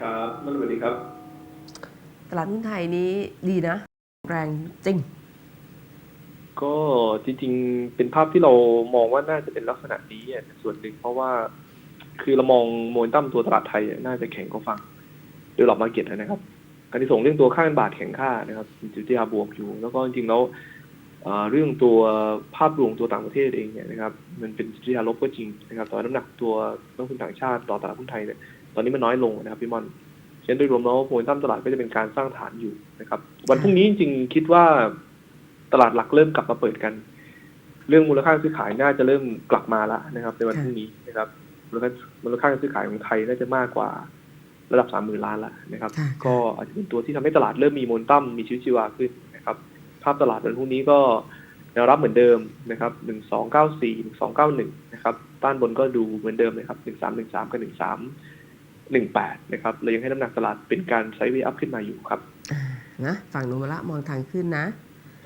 ครับมันสวัสดีครับ ตลาดหุ้นไทยนี้ดีนะ แรงจริง ก็จริง ๆ เป็นภาพที่เรามองว่าน่าจะเป็นลักษณะนี้อะส่วนหนึ่งเพราะว่า คือเรามองโมเมนตัมตัวตลาดไทยอะน่าจะแข็งกว่าฝั่งโดยหลักมาเก็ตนะครับการที่ส่งเรื่องตัวค่าเงินบาทแข็งค่านะครับจุดที่อาบวกอยู่ แล้วก็จริงๆแล้วเอ่อเรื่องตัวภาพรวมตัวต่างประเทศเองเนี่ยนะครับมันเป็นจุดที่อาลบก็จริงนะครับแต่ว่าน้ำหนักตัวนักลงทุนต่างชาติต่อตลาดหุ้นไทยเนี่ย ตอนนี้มันน้อยลงนะครับพี่มอนฉะนั้นโดยรวมแล้วโมเมนตัมตลาดก็จะเป็นการสร้างฐานอยู่นะครับ วันพรุ่งนี้จริงๆคิดว่าตลาดหลักเริ่มกลับมาเปิดกัน เรื่องมูลค่าการซื้อขายน่าจะเริ่มกลับมาแล้วนะครับ ในวันพรุ่งนี้นะครับมูลค่ามูลค่าการซื้อขายของไทยน่าจะมากกว่าระดับสามหมื่นล้านละนะครับค่ะก็อาจจะเป็นตัวที่ทำให้ตลาดเริ่มมีโมเมนตัมมีชีวิตชีวาขึ้นนะครับ ภาพตลาดวันพรุ่งนี้ก็แนวรับเหมือนเดิมนะครับหนึ่งสองเก้าสี่หนึ่งสองเก้าหนึ่งนะครับ ต้านบนก็ดูเหมือนเดิมเลยครับหนึ่งสามหนึ่งสามกับหนึ่งสาม หนึ่งแปดนะครับเรายังให้น้ำหนักตลาดเป็นการไซด์เวย์อัพขึ้นมาอยู่ครับอ่านะฝั่งโนมาละมองทางขึ้นนะ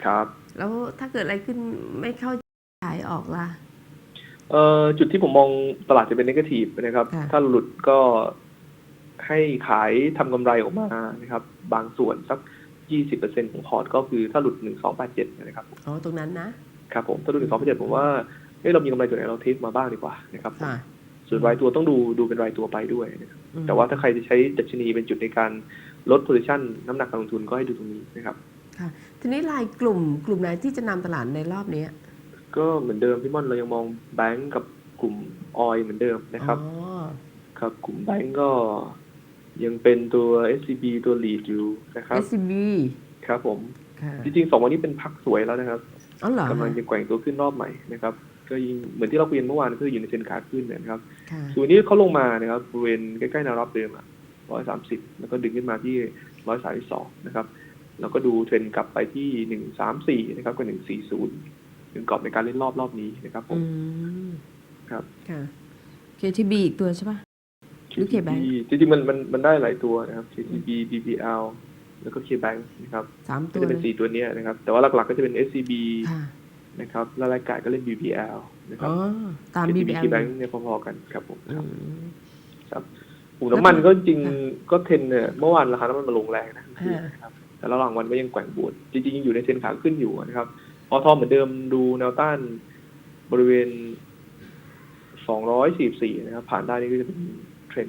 ครับ แล้วถ้าเกิดอะไรขึ้นไม่เข้าขายออกล่ะเอ่อจุดที่ผมมองตลาดจะเป็นนกาทีฟนะครับ ค่ะ ถ้าหลุดก็ให้ขายทำกำไรออกมานะครับ บางส่วนสัก 20%ของพอร์ตก็คือถ้าหลุด 1287 นะครับ อ๋อตรงนั้นนะครับผมถ้าหลุด 1287 ผมว่าเฮ้ยเรามีกำไรตัวไหนเราเทสมาบ้างดีกว่านะครับ ค่ะ ส่วนรายตัวต้องดูดูเป็นรายตัวไปด้วยนะครับอืมแต่ว่าถ้าใครจะใช้ดัชนีเป็นจุดในการลด position น้ำหนักการลงทุนก็ให้ดูตรงนี้นะครับค่ะทีนี้รายกลุ่มกลุ่มไหนที่จะนำตลาดในรอบนี้ก็เหมือนเดิมพี่ม่อนเรายังมองแบงก์กับกลุ่มออยเหมือนเดิมนะครับ อ๋อครับกลุ่มแบงก์ก็ยังเป็นตัว SCB ตัว lead อยู่นะครับ SCB ครับผม ค่ะจริงๆสองวันนี้เป็นพักสวยแล้วนะครับอ๋อเหรอกำลังจะแกว่งตัวขึ้นรอบใหม่นะครับ ก็ยิ่งเหมือนที่เราคุยกันเมื่อวานก็คืออยู่ในเทรนขาขึ้นนะครับค่ะส่วนนี้เขาลงมานะครับบริเวณใกล้ๆแนวรับเดิมอะร้อยสามสิบแล้วก็ดึงขึ้นมาที่ร้อยสามสองนะครับ แล้วก็ดูเทรนกลับไปที่หนึ่งสามสี่นะครับกับหนึ่งสี่ศูนย์เป็นกรอบในการเล่นรอบรอบนี้นะครับผอืมมครับ ค่ะ KTB อีกตัวใช่ปะหรือ KBank จริงๆมันมันมันได้หลายตัวนะครับ KTB BBL แล้วก็ KBank นะครับสามก็ตัวจะเป็นเลยสี่ตัวเนี้ยนะครับ แต่ว่าหลักๆก็จะเป็น SCB ค่ะ นะครับแล้วรายการก็เล่น BBL นะครัอ๋บ อตาม KTB BBL KBank เนี่ยพอๆกันครับผมอืครับมครับกลุ่มน้ำมันก็จริงค่ะก็เทรนเนี่ยเมื่อวานราคาน้ำมันมาลงแรงนะค่ะนะครับแต่ระหว่างวันก็ยังแกว่งบวกจริงๆยังอยู่ในเทรนขาขึ้นอยู่นะครับพอทอเหมือนเดิมดูแนวต้านบริเวณ 244 นะครับ ผ่านได้นี่ก็จะเป็นเทรน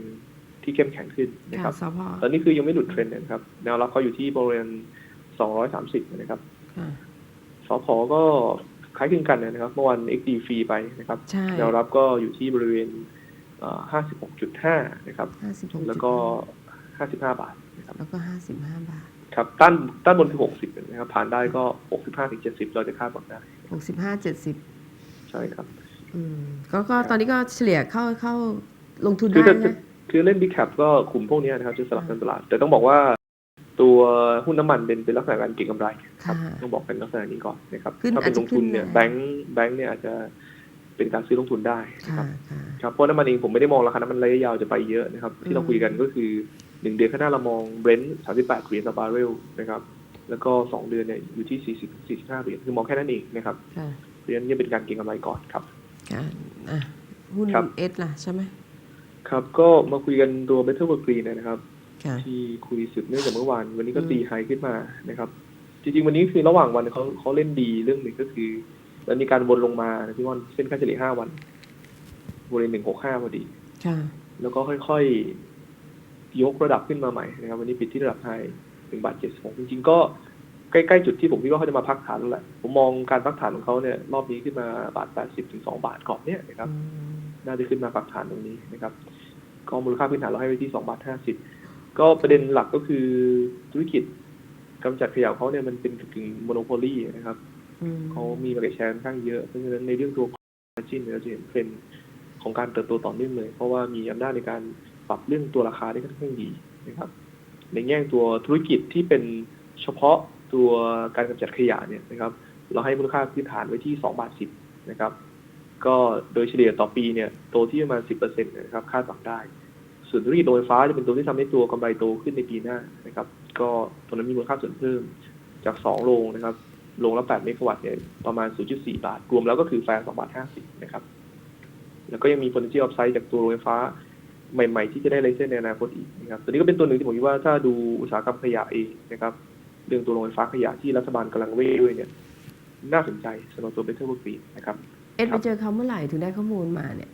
ที่เข้มแข็งขึ้นนะคค่ะรับ สพตอนนี้คือยังไม่หลุดเทรนด์นะครับ แนวรับเขาอยู่ที่บริเวณ 230 นะครับ ค่ะ สพก็ คล้ายคลึงกันนะครับเมื่อวัน XD ฟรีไปนะครับใช่ แนวรับก็อยู่ที่บริเวณเอ่อ56.5 นะครับ ห้าสิบหกแล้วก็ 55 บาทนะครับแล้วก็ห้าสิบห้าบาทครับต้านต้านบนคือ 60 นะครับ ผ่านได้ก็ 65ถึง70 เราจะคาดหวังได้หกสิบห้าเจ็ดสิบใช่ครับ อืมก็ก็ตอนนี้ก็เฉลี่ยเข้าเข้าลงทุนคือได้ถ้านะ คือเล่น Big Cap ก็กลุ่มพวกนี้นะครับ จะสลับกันตลาด แต่ต้องบอกว่า ตัวหุ้นน้ำมันเป็นเป็นลักษณะการเก็งกำไรครับค่ะต้องบอกเป็นลักษณะนี้ก่อนนะครับขึ้นถ้าเป็นลงทุนเนี่ยอาจจะขึ้นแบงค์แบงค์เนี่ยอาจจะเป็นการซื้อลงทุนได้นะคค่ะรับค่ะครับเพราะน้ำมันเองผมไม่ได้มองราคาน้ำมันระยะยาวจะไปเยอะนะครับ ที่เราอืมคุยกันก็คือหนึ่งเดือนข้างหน้าเรามองเบรนท์38เหรียญต่อบาร์เรลนะครับแล้วก็สองเดือนเนี่ยอยู่ที่40 45เหรียญคือมองแค่นั้นเองนะครับค่ะเพราะฉะนั้นนี่เป็นการเก็งกำไรก่อนครับค่ะอะหุ้นครับเอสล่ะใช่ไหมครับก็มาคุยกันตัว Better World Green นะครับค่ะ ที่คุยสืบเนื่องจากเมื่อวาน วันนี้ก็อืมตีไฮขึ้นมานะครับ จริง ๆ วันนี้คือระหว่างวันเขาเขาเล่นดีเรื่องหนึ่งก็คือมันมีการวนลงมานะพี่วอนเส้นค่าเฉลี่ยห้าวันบริเวณหนึ่งหกห้าพอดีค่ะแล้วก็ค่อยๆยกระดับขึ้นมาใหม่นะครับ วันนี้ปิดที่ระดับไฮหนึ่งบาทเจ็ดสิบหกจริงๆก็ใกล้ๆจุดที่ผมคิดว่าเขาจะมาพักฐานแล้วแหละผมมองการพักฐานของเขาเนี่ย รอบนี้ขึ้นมาบาทแปดสิบถึงสองบาทก่อนเนี่ยนะครับอืมน่าจะขึ้นมาปรับฐานตรงนี้นะครับ ก็มูลค่าพื้นฐานเราให้ไว้ที่สองบาทห้าสิบ ก็ประเด็นหลักก็คือธุรกิจกำจัดขยะของเขาเนี่ยมันเป็นกึ่งโมโนโพลีนะครับอืมเขามีมาเก็ตแชร์ค่อนข้างเยอะเพราะฉะนั้นในเรื่องตัวมาจินเราจะเห็นเทรนด์ของการเติบโตต่อเนื่องเลย เพราะว่ามีอำนาจในการปรับเรื่องตัวราคาได้ค่อนข้างดีนะครับ ในแง่ตัวธุรกิจที่เป็นเฉพาะตัวการกำจัดขยะเนี่ยนะครับ เราให้มูลค่าพื้นฐานไว้ที่สองบาทสิบนะครับ ก็โดยเฉลี่ยต่อปีเนี่ยโตที่ประมาณสิบเปอร์เซ็นต์นะครับคาดหวังได้ ส่วนธุรกิจโรงไฟฟ้าจะเป็นตัวที่ทำให้ตัวกำไรโตขึ้นในปีหน้านะครับ ก็ตัวนั้นมีมูลค่าส่วนเพิ่มจากสองโรงนะครับ โรงละ 8 เมกะวัตต์เนี่ยประมาณ 0.4 บาท รวมแล้วก็คือแฟร์2บาท 50 นะครับ แล้วก็ยังมี potential upside จากตัวโรงไฟฟ้าใหม่ๆ ที่จะได้ไลเซนในอนาคตอีกนะครับ ตัวนี้ก็เป็นตัวหนึ่งที่ผมคิดว่าถ้าดูอุตสาหกรรมขยะเองนะครับ เรื่องตัวโรงไฟฟ้าขยะที่รัฐบาลกำลังเว่ด้วยเนี่ย น่าสนใจสำหรับตัวเบเทอร์เวิร์กปีนะครับ เอ็ดไปเจอเขาเมื่อไหร่ถึงได้ข้อมูลมาเนี่ย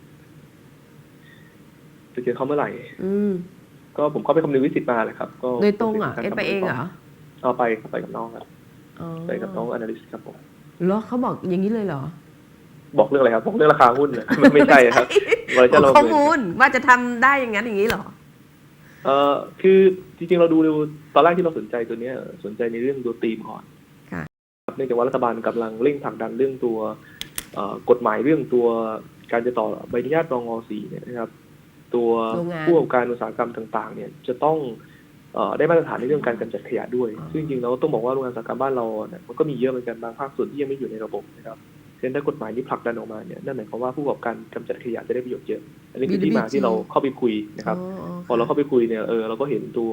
จะเจอเขาเมื่อไหร่ อืมก็ผมก็ไปคำนึงวิสิตมาแหละครับ ก็โดยตรงเหรอะเอ็ดไปเองเหรอเอาไปครับไปกับน้องครับอ๋อไปกับน้องอนาลิสครับผมเหรอเขาบอกอย่างนี้เลยเหรอ บอกเรื่องอะไรครับบอกเรื่องราคาหุ้นเหรอไม่ไม่ใช่ครับเราจะเราข้อมูลว่าจะทำได้อย่างนั้นอย่างนี้เหรอเอ่อคือจริงๆ เราดูตอนแรกที่เราสนใจตัวเนี้ย สนใจในเรื่องตัวธีมก่อนค่ะครับเนื่องจากว่ารัฐบาลกำลังเร่งผลักดันเรื่องตัวเอ่อกฎหมายเรื่องตัวการจะต่อใบอนุญาตรองอสีเนี่ยนะครับ ตัวโรงงานผู้ประกอบการอุตสาหกรรมต่างๆ เนี่ยจะต้องเอ่อได้มาตรฐานในเรื่องการกำจัดขยะด้วยอ๋อซึ่งจริงๆเราต้องบอกว่าโรงงานอุตสาหกรรมบ้านเราเนี่ยมันก็มีเยอะเหมือนกันบางภาคส่วนที่ยังไม่อยู่ในระบบนะครับเช่นถ้ากฎหมายนี้ผลักดันออกมาเนี่ยนั่นหมายความว่าผู้ประกอบการกำจัดขยะจะได้ประโยชน์เยอะ อันนี้คือที่มาที่เราเข้าไปคุยนะครับอ๋อพอเราเข้าไปคุยเนี่ยเออเราก็เห็นตัว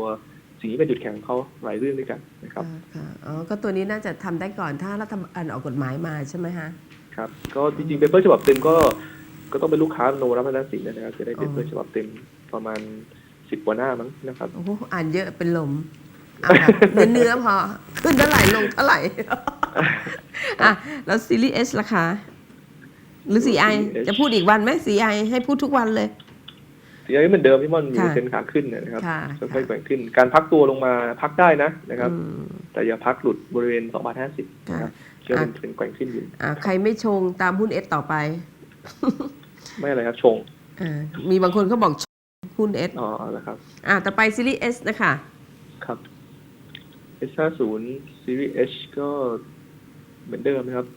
สิ่งที่เป็นจุดแข็งของเขาหลายเรื่องด้วยกันนะครับค่ะค่ะอ๋อก็ตัวนี้น่าจะทำได้ก่อนถ้ารัฐบาลออกกฎหมายมาใช่ไหมฮะครับก็จริงๆเปเปอร์ฉบับเต็มก็ ก็ต้องเป็นลูกค้าโนรัตนสินนะครับ จะได้เปเปอร์ฉบับเต็มประมาณสิบกว่าหน้ามั้งนะครับโอ้โหอ่านเยอะเป็นลมเอาแบบเนื้อๆพอ ขึ้นเท่าไหร่ลงเท่าไหร่อะแล้วซีรีส์เอสราคาหรือ CI จะพูดอีกวันไหม CI ให้พูดทุกวันเลยสียังเหมือนเดิมพี่ม่อนมีค่ะเส้นขาขึ้นเนยนะครับค่ะค่อยๆแกว่งขึ้น การพักตัวลงมาพักได้นะนะครับอืมแต่อย่าพักหลุดบริเวณ2บาท50นะคค่ะรับเชื่อเป็นเป็นแกว่งขึ้นอยู่อะใครไม่ชงตามหุ้นเอสต่อไป ไม่อะไรครับชงอ่ามีบางคนเขาบอกชงหุ้นเอสอ๋อแล้วครับ อะต่อไปซีรีส์เอสนะคะ ครับ S50 Series H ก็เหมือนเดิมนะครับ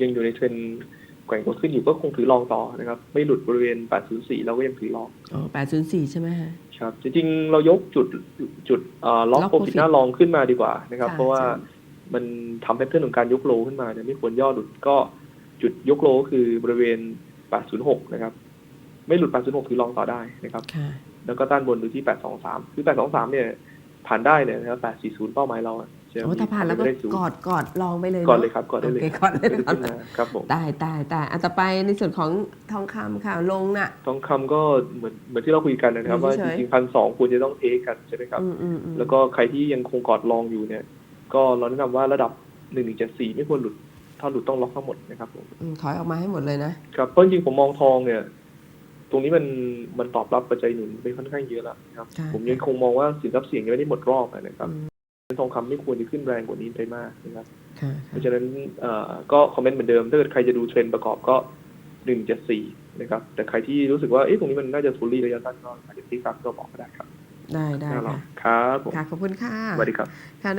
ยังอยู่ในเทรนด์แกว่งตัวขึ้นอยู่ก็คงถือรองต่อนะครับ ไม่หลุดบริเวณ 804 เราก็ยังถือรอง อ๋อแปดศูนย์สี่ใช่ไหมฮะ ครับ จริงๆ เรายกจุดจุดเอ่อล็อก Lock โปรฟิต profit หน้ารองขึ้นมาดีกว่านะครับ ค่ะเพราะว่าใช่ มันทำแพทเทิร์นของการยกโลขึ้นมาเนี่ยไม่ควรย่อหลุดก็ จุดยกโลก็คือบริเวณ 806 นะครับ ไม่หลุด 806ถือรองต่อได้นะครับค่ะแล้วก็ด้านบนดูที่ 823 คือ 823 เนี่ย ผ่านได้เนี่ยนะครับ 840 เป้าหมายเราอะจะโอ้ถ้าผ่านแล้วก็จะได้สูงกอดกอดลองไปเลยก่อนนะเลยครับก่อนได้เลยโอเคก่อนได้เลยขึ้นมาครับผมตายตายตายอะต่อไปในส่วนของทองคำค่ะลงน่ะ ทองคำก็เหมือนเหมือนที่เราคุยกันนะครับอยู่ว่าเฉจยๆริงๆพันสองควรจะต้องเทคกันใช่ไหมครับอืมอืมอืมแล้วก็ใครที่ยังคงกอดลองอยู่เนี่ย ก็เราแนะนำว่าระดับ1174ไม่ควรหลุด ถ้าหลุดต้องล็อกทั้งหมดนะครับผมอืมถอยออกมาให้หมดเลยนะ ครับเพราะจริงๆผมมองทองเนี่ย ตรงนี้มันมันตอบรับปัจจัยหนุนไปค่อนข้างเยอะแล้วนะครับ ค่ะ ผมยังคงมองว่าสินทรัพย์เสี่ยงยังไม่ได้หมดรอบนะครับอืมทองคำไม่ควรจะขึ้นแรงกว่านี้ไปมากนะครับ ค่ะเพราะฉะนั้นเอ่อก็คอมเมนต์เหมือนเดิม ถ้าเกิดใครจะดูเทรนด์ประกอบก็174นะครับ แต่ใครที่รู้สึกว่าเอ๊ะตรงนี้มันน่าจะฟูลลี่ระยะสั้นก็อาจจะตีกลับก็บอกก็ได้ครับได้ได้น่าลอค่ะงครับผมค่ะขอบคุณค่ะ สวัสดีครับค่ะ